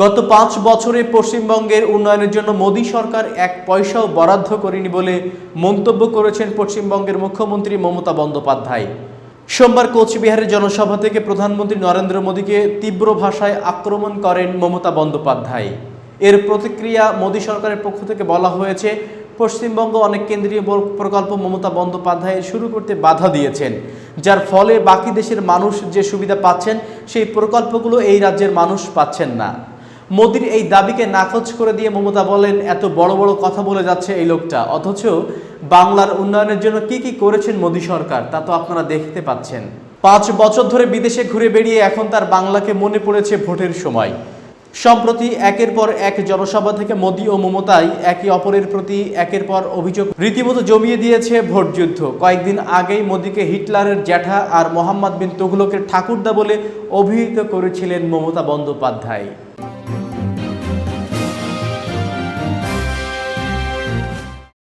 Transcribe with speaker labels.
Speaker 1: গত পাঁচ বছরে পশ্চিমবঙ্গের উন্নয়নের জন্য মোদী সরকার এক পয়সাও বরাদ্দ করেনি বলে মন্তব্য করেছেন পশ্চিমবঙ্গের মুখ্যমন্ত্রী মমতা বন্দ্যোপাধ্যায়। সোমবার কোচবিহারের জনসভা থেকে প্রধানমন্ত্রী নরেন্দ্র মোদীকে তীব্র ভাষায় আক্রমণ করেন মমতা বন্দ্যোপাধ্যায়। এর প্রতিক্রিয়া মোদী সরকারের পক্ষ থেকে বলা হয়েছে, পশ্চিমবঙ্গ অনেক কেন্দ্রীয় প্রকল্প মমতা বন্দ্যোপাধ্যায় শুরু করতে বাধা দিয়েছেন, যার ফলে বাকি দেশের মানুষ যে সুবিধা পাচ্ছেন, সেই প্রকল্পগুলো এই রাজ্যের মানুষ পাচ্ছেন না। মোদির এই দাবিকে নাকচ করে দিয়ে মমতা বলেন, এত বড় বড় কথা বলে যাচ্ছে এই লোকটা। অথচ বাংলার উন্নয়নের জন্য কি কি করেছেন মোদী সরকার, তা তো আপনারা দেখতে পাচ্ছেন। পাঁচ বছর ধরে বিদেশে ঘুরে বেরিয়ে এখন তার বাংলাকে মনে পড়েছে ভোটের সময়। সম্প্রতি একের পর এক জনসভা থেকে মোদী ও মমতাই একে অপরের প্রতি একের পর অভিযোগ রীতিমতো জমিয়ে দিয়েছে ভোট যুদ্ধ। কয়েকদিন আগেই মোদীকে হিটলারের জ্যাঠা আর মোহাম্মদ বিন তুঘলকের ঠাকুরদা বলে অভিহিত করেছিলেন মমতা বন্দ্যোপাধ্যায়।